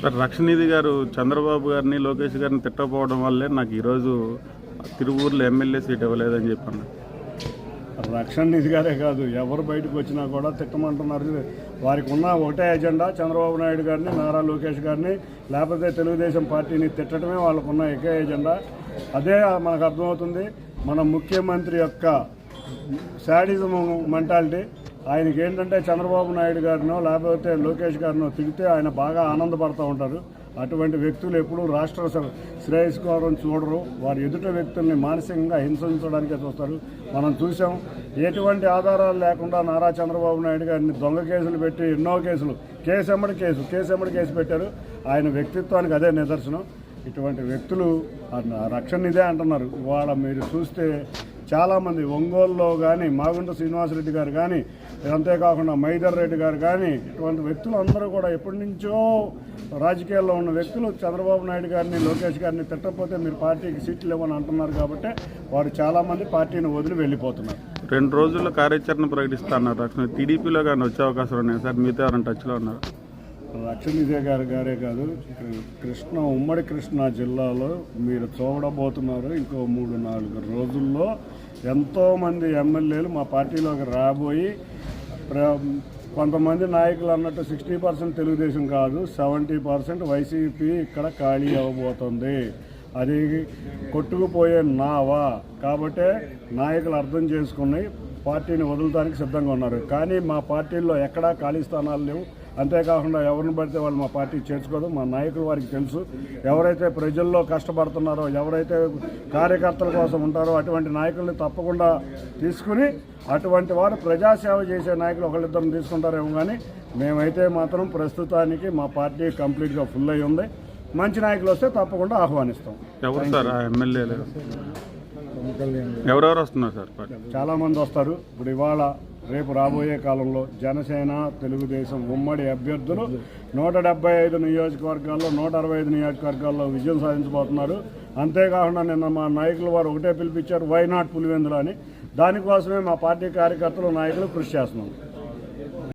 Sir రక్షణనిధి గారు చంద్రబాబు గారిని లోకేష్ గారిని తిట్టకపోవడం వల్లే నాకు ఈరోజు తిరువూరులో ఎమ్మెల్యే సీట్ ఇవ్వలేదని చెప్పాను రక్షణ నిధి గారే కాదు ఎవరు బయటకు వచ్చినా కూడా తిట్టమంటున్నారు. వారికి ఉన్న ఒకటే ఎజెండా చంద్రబాబు నాయుడు గారిని నారా లోకేష్ గారిని లేకపోతే తెలుగుదేశం పార్టీని తిట్టడమే వాళ్ళకున్న ఏకే ఎజెండా. అదే మనకు అర్థమవుతుంది మన ముఖ్యమంత్రి యొక్క శాడిజం మెంటాలిటీ ఆయనకి ఏంటంటే చంద్రబాబు నాయుడు గారినో లేకపోతే లోకేష్ గారినో తిడితే ఆయన బాగా ఆనందపడుతూ ఉంటారు. అటువంటి వ్యక్తులు ఎప్పుడూ రాష్ట్ర శ్రేయస్ గౌరవం చూడరు. వారి ఎదుట వ్యక్తుల్ని మానసికంగా హింసించడానికే చూస్తారు. మనం చూసాం ఎటువంటి ఆధారాలు లేకుండా నారా చంద్రబాబు నాయుడు గారిని దొంగ కేసులు పెట్టి ఎన్నో కేసులు కేసు ఎమ్మడి కేసు కేసు ఎమ్మడి కేసు పెట్టారు. ఆయన వ్యక్తిత్వానికి అదే నిదర్శనం. ఇటువంటి వ్యక్తులు రక్షణ ఇదే అంటున్నారు. ఇవాళ మీరు చూస్తే చాలామంది ఒంగోలులో కానీ మాగుంట శ్రీనివాసరెడ్డి గారు కానీ అంతేకాకుండా మైదర్ రెడ్డి గారు కానీ ఇటువంటి వ్యక్తులు అందరూ కూడా ఎప్పటి నుంచో రాజకీయాల్లో ఉన్న వ్యక్తులు చంద్రబాబు నాయుడు గారిని లోకేష్ గారిని తిట్టకపోతే మీరు పార్టీకి సీట్లు ఇవ్వని అంటున్నారు కాబట్టి వారు చాలామంది పార్టీని వదిలి వెళ్ళిపోతున్నారు. రెండు రోజుల్లో కార్యాచరణ ప్రకటిస్తా అన్నారు. రక్షణ టీడీపీలో కానీ వచ్చే అవకాశం ఉన్నాయి. సార్ మీతో ఎవరైనా టచ్లో ఉన్నారు? రక్షణ విజయ్ గారు గారే కాదు కృష్ణ ఉమ్మడి కృష్ణా జిల్లాలో మీరు చూడబోతున్నారు. ఇంకో మూడు నాలుగు రోజుల్లో ఎంతోమంది ఎమ్మెల్యేలు మా పార్టీలోకి రాబోయి ప్ర- కొంతమంది నాయకులు అన్నట్టు సిక్స్టీ పర్సెంట్ తెలుగుదేశం కాదు సెవెంటీ పర్సెంట్ వైసీపీ ఇక్కడ ఖాళీ అవ్వబోతుంది. అది కొట్టుకుపోయే నావా. కాబట్టే నాయకులు అర్థం చేసుకుని పార్టీని వదలడానికి సిద్ధంగా ఉన్నారు. కానీ మా పార్టీల్లో ఎక్కడా ఖాళీ స్థానాలు లేవు. అంతేకాకుండా ఎవరిని పడితే వాళ్ళు మా పార్టీ చేర్చుకోదు మా నాయకులు వారికి తెలుసు. ఎవరైతే ప్రజల్లో కష్టపడుతున్నారో ఎవరైతే కార్యకర్తల కోసం ఉంటారో అటువంటి నాయకుల్ని తప్పకుండా తీసుకుని అటువంటి వారు ప్రజాసేవ చేసే నాయకులు ఒకళ్ళిద్దరిని తీసుకుంటారేమో కానీ మేమైతే మాత్రం ప్రస్తుతానికి మా పార్టీ కంప్లీట్గా ఫుల్ అయి ఉంది. మంచి నాయకులు వస్తే తప్పకుండా ఆహ్వానిస్తాం. ఎవరు సార్ ఆ ఎమ్మెల్యేలు ఎవరెవరు వస్తున్నారు సార్ పార్టీ? చాలా మంది వస్తారు. ఇప్పుడు ఇవాళ రేపు రాబోయే కాలంలో జనసేన తెలుగుదేశం ఉమ్మడి అభ్యర్థులు నూట డెబ్బై ఐదు నియోజకవర్గాల్లో నూట అరవై ఐదు నియోజకవర్గాల్లో విజయం సాధించబోతున్నారు. అంతేకాకుండా నిన్న మా నాయకులు వారు ఒకటే పిలిపించారు వై నాట్ పులివెందులు అని. దానికోసమే మా పార్టీ కార్యకర్తలు నాయకులు కృషి చేస్తున్నాం